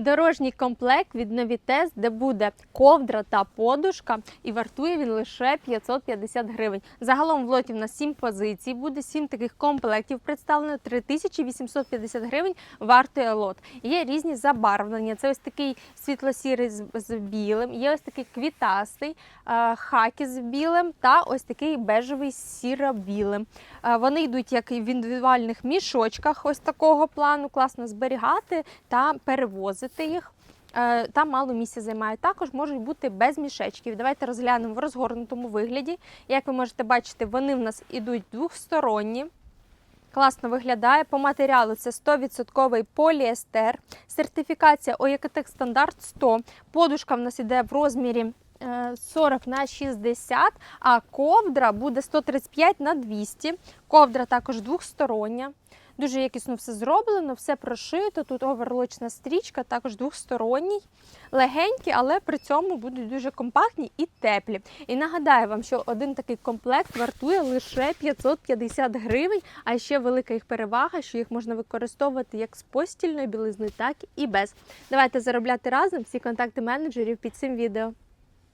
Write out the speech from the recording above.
Дорожній комплект від Novitest, де буде ковдра та подушка, і вартує він лише 550 гривень. Загалом в лоті в нас 7 позицій, буде 7 таких комплектів представлено, 3850 гривень вартує лот. Є різні забарвлення. Це ось такий світло-сірий з, білим, є ось такий квітастий, е, хакі з білим та ось такий бежевий сіро-білим. Е, Вони йдуть як в індивідуальних мішочках, ось такого плану, класно зберігати та перевозити їх. Е, Там мало місця займає. Також можуть бути без мішечків. Давайте розглянемо в розгорнутому вигляді. Як ви можете бачити, вони в нас ідуть двохсторонні. Класно виглядає. По матеріалу це 100% поліестер. Сертифікація ОЄКТЕК стандарт 100. Подушка в нас іде в розмірі е, 40 на 60, а ковдра буде 135 на 200. Ковдра також двохстороння. Дуже якісно все зроблено, все прошито. Тут оверлочна стрічка, також двохсторонній, легенькі, але при цьому будуть дуже компактні і теплі. І нагадаю вам, що один такий комплект вартує лише 550 гривень, а ще велика їх перевага, що їх можна використовувати як з постільної білизни, так і без. Давайте заробляти разом всі контакти менеджерів під цим відео.